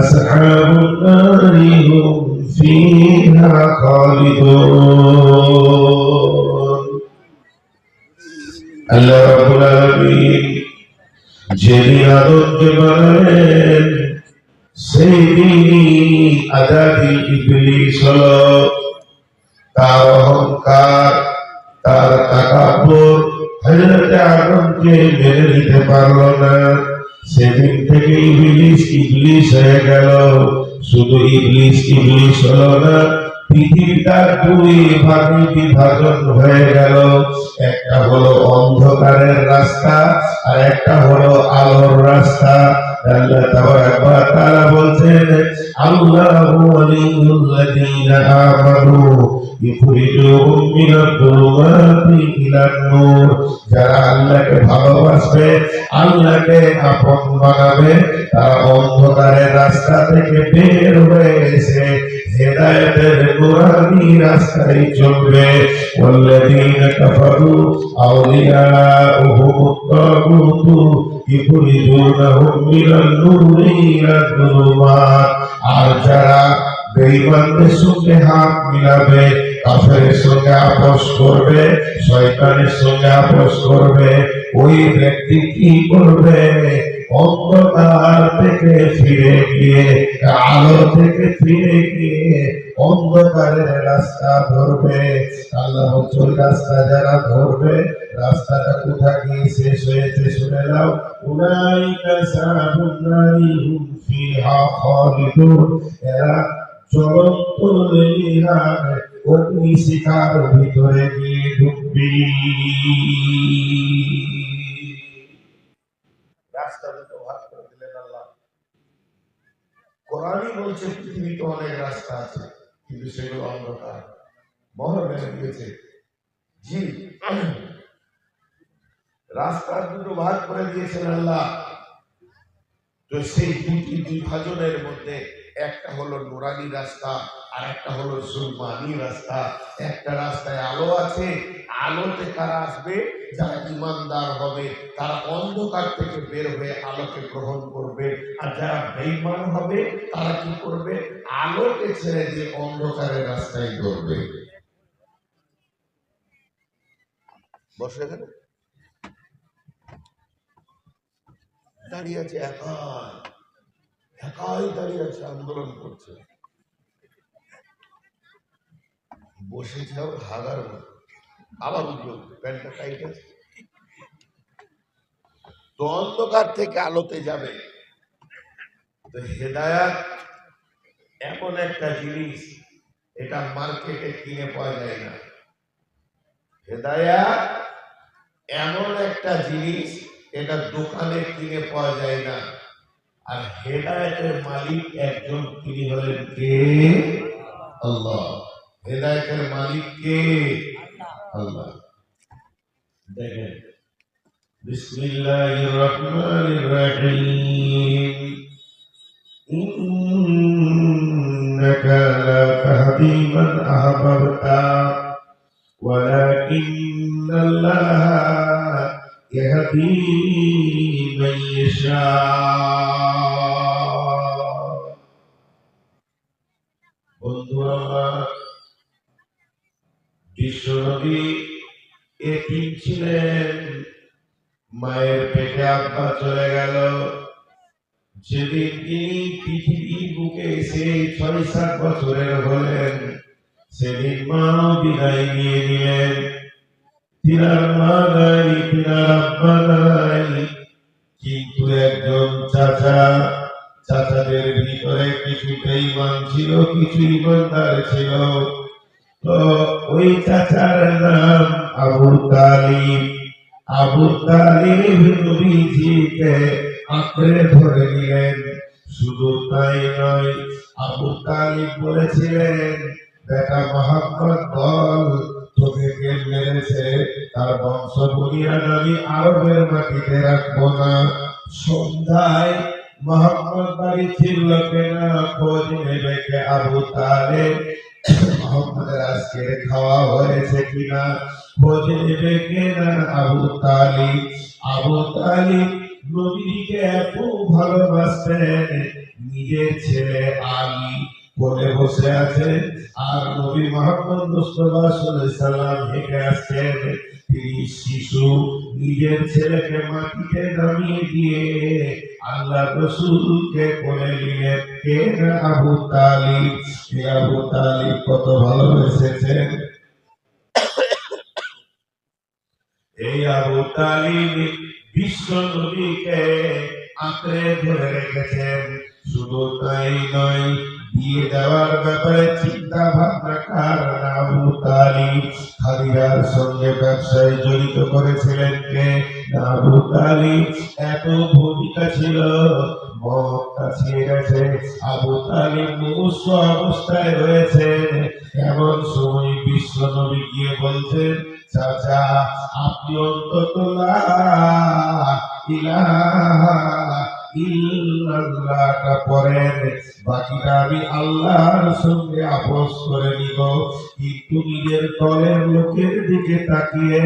أصحاب النار هم فيها خالدون আল্লাহ রাব্বুল আলামিন যেদিন আদমকে বানালেন সেই দিনই আজাদি ইবলিস হলো তার অহংকার তার তাকাব্বর হযরত আদমকে মেনে নিতে পারলো না সেদিন থেকে ইংলিশ ইংলিশ হয়ে গেল, শুধু ইংলিশ ইংলিশ হলো না পৃথিবীটা দুই ভাগে বিভাজন হয়ে গেল। একটা হলো অন্ধকারের রাস্তা, আর একটা হলো আলোর রাস্তা। আল্লাহ তাবারাক ওয়া তাআলা বলছেন আল্লাহু ওয়ালিয়ুল্লাযীনা আমানু ইখরিজুহুম মিনাদ-দুলুমাতি ইলান-নূর যারা আল্লাহকে ভালোবাসবে আল্লাহকে আপন বানাবে তারা অন্ধকারের রাস্তা থেকে বের হয়ে এসে হেদায়েতের নুরানি রাস্তায় চলবে والذين كفروا أولياؤهم الطاغوت আর যারা বেঈমানদের সঙ্গে হাত মিলাবে, কাফেরের সঙ্গে আপোষ করবে, শয়তানের সঙ্গে আপোষ করবে, ওই ব্যক্তি কি করবে? অন্ধকার থেকে ফিরে গিয়ে, আলো থেকে ফিরে গিয়ে অন্ধকারের রাস্তা ধরবে। আল্লাহ ওই রাস্তা যারা ধরবে, রাস্তাটা কোথা গিয়ে শেষ হয়েছে শুনে নাও। উলাইকা সাহাবুন নারি হুম ফিহা খালিদুন। এরা জ্বলন্ত লেলিহান অগ্নি শিখার ভিতরে গিয়ে ঢুকবি ভাগ করে দিলেন আল্লাহ। কোরআনই বলছে, পৃথিবীতে অনেক রাস্তা আছে, কিন্তু সেগুলো অন্ধকার। দিয়েছে। জি। রাস্তা দুটো ভাগ করে দিয়েছেন আল্লাহ। তো সেই দুটি বিভাজনের মধ্যে একটা হলো নোরানি রাস্তা আর একটা হলো জুলমানি রাস্তা। একটা রাস্তায় আলো আছে আলোতে কারা আসবে? যারা ইমানদার হবে, তারা অন্ধকার থেকে বের হয়ে আলোকে গ্রহণ করবে। আর যারা বেঈমান হবে, তারা কি করবে? আলোকে ছেড়ে দিয়ে অন্ধকারের রাস্তায় দৌড়বে। বসে এখানে। দাঁড়িয়ে আছে একা একাই দাঁড়িয়ে আছে, আন্দোলন করছে। বসেছে আবার হাগার মতো আবার তো অন্ধকার থেকে আলোতে যাবে। তো হেদায়াত এমন একটা জিনিস, এটা মার্কেটে কিনে পাওয়া যায় না। হেদায়াত এমন একটা জিনিস, এটা দোকানে কিনে পাওয়া যায় না। আর হেদায়তের মালিক একজন, তিনি হলেন কে? আল্লাহ। হেদায়তের মালিক কে? আল্লাহ দেখেন বিসমিল্লাহির রহমানির রহিম ইন্নাকা লা তাহদি মান আহবাবতা ولكن الله يهدي من يشاء আব্বা চলে গেল। যেদিন তিনি পৃথিবীর বুকে এসে ছয় সাত বছরের হলেন, সেদিন বিদায় নিয়ে নিলেন। তিনার তিনার কিন্তু একজন চাচা, চাচাদের ভিতরে কিছু বেঈমান ছিল কিছু ইমানদার ছিল। তো ওই চাচার নাম আবু তালিব। আবু তালিব নবীজিকে আঁকড়ে ধরে নিলেন। শুধু তাই নয়, আবু তালিব বলেছিলেন, বেটা মোহাম্মদ, বল, তোকে কে মেরেছে? তার বংশ বুনিয়াদ আমি আরবের মাটিতে রাখব না। সন্ধ্যায় মোহাম্মদ বাড়ি ছিল কেনা খোঁজ নেবে আবু তালেব? মোহাম্মদের আজকে খাওয়া হয়েছে কিনা? বোঝে নেবে কেনা আবু তালিব। আবু তালিব নবীকে এত ভালোবাসতেন, নিজের ছেলে আলী। কোলে বসে আছে। আর নবী মোহাম্মদ মুস্তফা সাল্লাম হেঁটে আসছেন। তিনি শিশু, নিজের ছেলেকে মাটিতে নামিয়ে দিয়ে আল্লাহ রসুলকে কোলে নিয়ে কে আবু তালিব এই আবু তালিব, কত ভালোবেসেছেন? এই আবু তালিব বিশ্ব নবীকে আঁকড়ে ধরে রেখেছেন। শুধু তাই নয় বিয়ে দেওয়ার ব্যাপারে চিন্তা ভাবনা কারণ আবু তালিব খাদিজার সঙ্গে ব্যবসায় জড়িত করেছিলেন কে? আবু তালিব এত ভূমিকা ছিল মত কাছিয়ে গেছে। আবু তালিব মুমূর্ষ অবস্থায় রয়েছেন এমন সময় বিশ্ব নবী গিয়ে বলছেন, চাচা, আপনি অন্তত ইলাহা ইল্লাল্লাহটা পড়েন বাকিটা আমি আল্লাহর সঙ্গে আপোষ করে নিব। কিন্তু নিজের দলের লোকের দিকে তাকিয়ে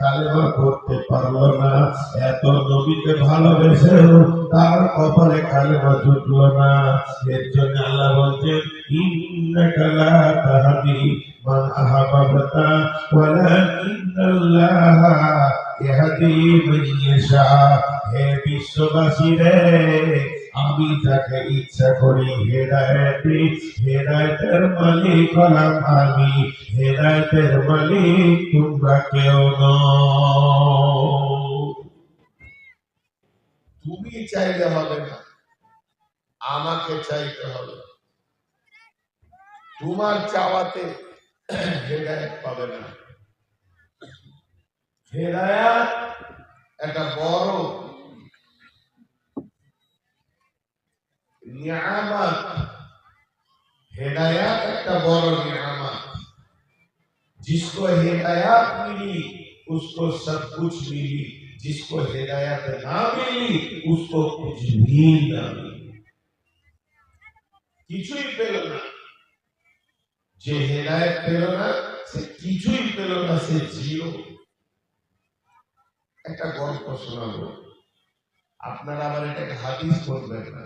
কালেমা করতে পারল না। এত নবীকে ভালোবেসেও তার কপালে কালেমা জুটলো না। এর জন্য আল্লাহ বলছেন, ইন্নাকা লা মান আহাবাবতা ওয়ালাকিন্নাল্লাহা ইয়াহদি মান ইয়াশা। হে বিশ্ববাসী রে, আমি যাকে ইচ্ছা করি হেদায়েতে হেদায়েতের মালিক হলাম আমি। হেদায়েতের মালিক, তোমরা কেউ তুমি চাইলে হবে না, আমাকে চাইতে হবে। তোমার চাওয়াতে হেদায়েত পাবে না। হেদায়াত একটা বড় নিয়ামত হেদায়াত একটা বড় नियामत जिसको हिदायत मिली उसको सब कुछ मिली जिसको हिदायत ना मिली उसको कुछ भी ना मिली কিছুই পেল না যে হেদায়ত পেল না সে কিছুই পেল না সে জিরো একটা গল্প শোনাবো আপনারা আবার এটাকে হাদিস করবেন না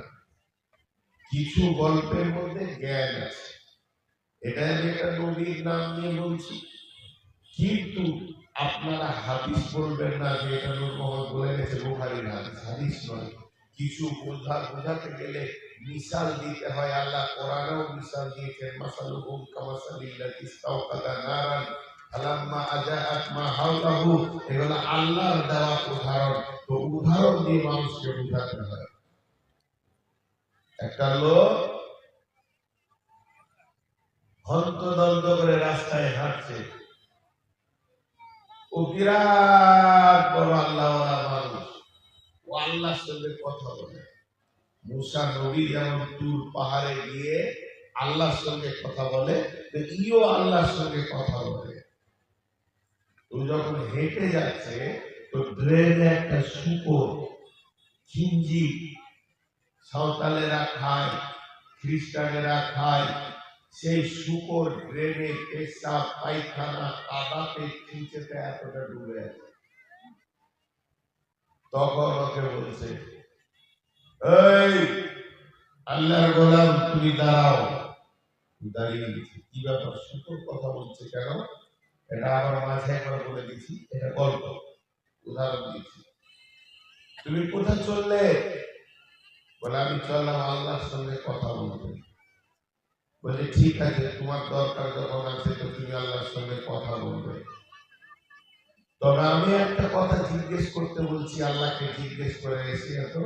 কিছু গল্পের মধ্যে জ্ঞান আছে। এটা আমি একটা নবীর নাম নিয়ে বলছি। কিন্তু আপনারা হাদিস বলবেন না যে এটা নূর বলে গেছে, বুখারীর হাদিস। হাদিস নয়। কিছু বোঝা বোঝাতে গেলে মিসাল দিতে হয় আল্লাহ। কোরআনেও মিসাল দিয়েছেন, মাসালুহুম কামাসালিল্লাতি ইস্তাওকাদা নারান আলাম্মা আজাআত মা হাওলাহু। এগুলো আল্লাহর দেওয়া উদাহরণ। তো উদাহরণ দিয়ে মানুষকে বোঝাতে হয়। একটা লোক হন্তদন্ত করে রাস্তায় হাঁটছে। ও বিরাট বড় আল্লাহ মানুষ। ও আল্লাহর সঙ্গে কথা বলে। মুসা নবী যেমন দূর পাহাড়ে গিয়ে আল্লাহর সঙ্গে কথা বলে ইও আল্লাহর সঙ্গে কথা বলে। ও যখন হেঁটে যাচ্ছে তো ড্রেনে একটা শুকর খিঞ্জি সাঁওতালেরা খায়, খ্রিস্টানেরা খায়, সেই শুকর ড্রেনে পেশাব, পায়খানা কাদাতে খিঁচেতে এতটা ডুবে আছে। তখন ওকে বলছে, এই, আল্লাহর গোলাম, তুমি দাঁড়াও। দাঁড়িয়ে কি ব্যাপার? শুকর কথা বলছে কেন? এটা আবার মাঝে একবার বলে দিচ্ছি, এটা গল্প। উদাহরণ দিচ্ছি। তুমি কোথায় চললে? বলে, আমি চললাম আল্লাহর সঙ্গে কথা বলতে। বলে, ঠিক আছে, তোমার দরকার যখন আছে তো তুমি আল্লাহর সঙ্গে কথা বলবে। তবে আমি একটা কথা জিজ্ঞেস করতে বলছি, আল্লাহকে জিজ্ঞেস করে, এসে এত?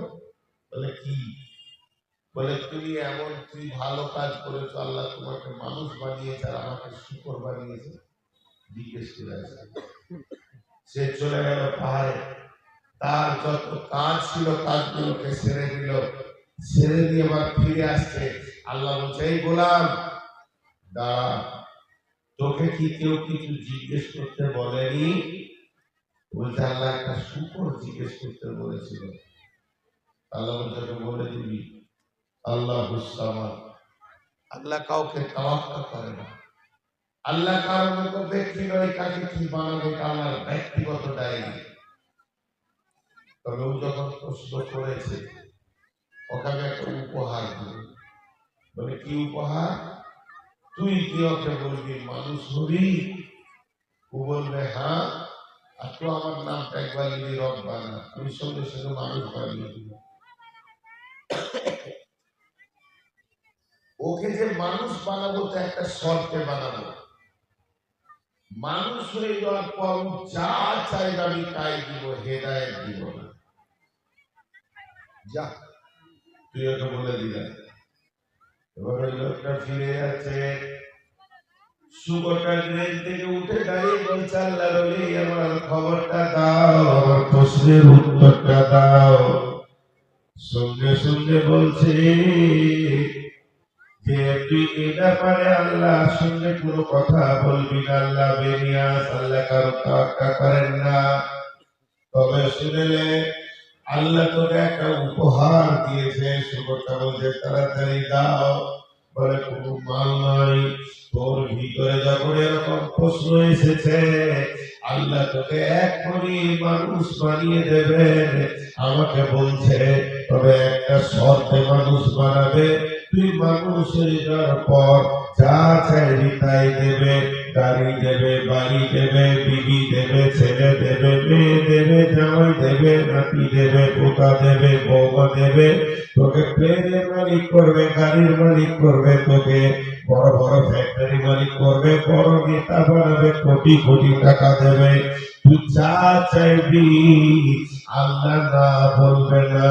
বলে, কি? বলে, তুমি এমন, তুমি ভালো কাজ করেছ, আল্লাহ তোমাকে মানুষ বানিয়েছে আর আমাকে শুকর বানিয়েছে। জিজ্ঞেস করে আসে। সে চলে গেল পাহাড়ে। তার যত কাজ ছিল, কাজগুলোকে সেরে দিল ছেড়ে দিয়ে আবার ফিরে আসছে। আল্লাহ বলছে, এই গোলাম, দাঁড়া। তোকে কি কেউ কিছু জিজ্ঞেস করতে বলেনি? বলছে আল্লাহ একটা শুকর জিজ্ঞেস করতে বলেছিল। আল্লাহ "তোকে বলে দিবি, আল্লাহ হুসামা আল্লাহ কাউকে তাওয়াক্কা করে না। আল্লাহ মতো ব্যক্তি নয়, কাকে কি বানাবে আল্লাহর ব্যক্তিগত ডায়েরি। তবে ও যখন প্রশ্ন করেছে আমি একটা উপহার দিব বলে, কি উপহার? তুই কি ওকে বলবি, মানুষ হবি? ও বলবে হ্যাঁ আর তো আমার নামটা একবার লিখি রব বানা আমি সঙ্গে সঙ্গে মানুষ বানিয়ে দিব ওকে যে মানুষ বানাবো, তো একটা শর্তে বানাবো। মানুষ হয়ে যাওয়ার পর যা চাই আমি তাই দিব, হেদায়ত দিব না। যা, তুই ওকে বলে দিলেন এবার লোকটা ফিরে যাচ্ছে। শুকরটা ট্রেন থেকে উঠে দাঁড়িয়ে বলছে, আল্লাহ রলি, আমার খবরটা দাও, আমার প্রশ্নের উত্তরটা দাও। সঙ্গে সঙ্গে বলছে, যে তুই এ ব্যাপারে আল্লাহর সঙ্গে কোনো কথা বলবি না, আল্লাহ বেরিয়াস আল্লাহ কারও তাওয়াক্কা করেন না। তবে শুনেলে আল্লাহ তোকে একটা উপহার দিয়েছে শুকরটা বলছে, তাড়াতাড়ি দাও। বলে কোনো মাল নাই তোর ভিতরে যখন এরকম প্রশ্ন এসেছে, আল্লাহ তোকে এখনই মানুষ বানিয়ে দেবেন আমাকে বলছে, তবে একটা শর্তে মানুষ বানাবে। তুই মানুষ পর যা চাইবি তাই দেবে, গাড়ি দেবে, বাড়ি দেবে, বিবি দেবে, ছেলে দেবে, মেয়ে দেবে, জামাই দেবে, নাতি দেবে, পোতা দেবে, বৌমা দেবে, তোকে প্লেনের মালিক করবে, গাড়ির মালিক করবে, তোকে বড় বড় ফ্যাক্টরি মালিক করবে, বড় নেতা বানাবে, কোটি কোটি টাকা দেবে। তুই যা চাইবি আল্লাহ না বলবে না।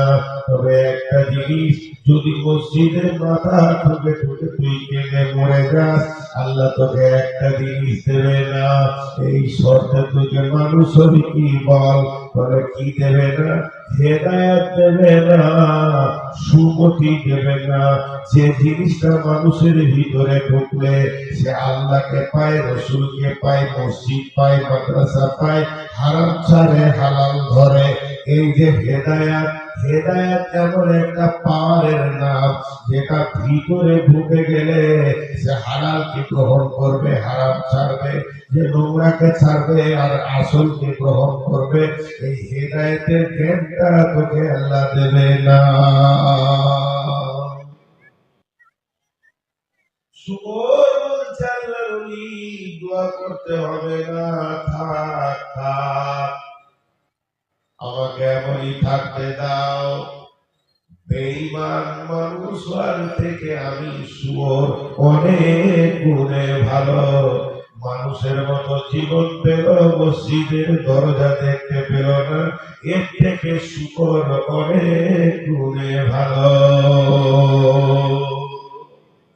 তবে একটা জিনিস, যদি মসজিদের মাথা ঠুকে ঢুকে তুই কেঁদে মরে যাস, আল্লাহ তোকে একটা জিনিস দেবে না। এই শর্তে তোকে মানুষ হবি কি বল? তবে কি দেবে না? দেবে না দেবে না। জিনিসটা মানুষের ভিতরে ঢুকলে, সে আল্লাহকে পায়, রসুলকে পায়, মসজিদ পায়, মাদ্রাসা পায়, হারাম ছাড়ে, হালাল ধরে। এই যে হেদায়াত হেদায়াত এমন একটা পাওয়ারের নাম, যেটা ভিতরে ঢুকে গেলে সে হালালকে গ্রহণ করবে, হারাম ছাড়বে, যে নোংরাকে ছাড়বে আর আসলকে গ্রহণ করবে, এই হেদায়েতের জ্ঞানটা তোকে আল্লাহ দেবে না। শুকর বলছে আল্লাহ দোয়া করতে হবে না। এমনই থাকতে দাও। বেঈমান মানুষ হওয়ার থেকে আমি শুয়োর, অনেক গুণে ভালো। মানুষের মতো জীবন পেল, মসজিদের দরজা দেখতে পেল না। এর থেকে শুকর অনেক গুণে ভালো।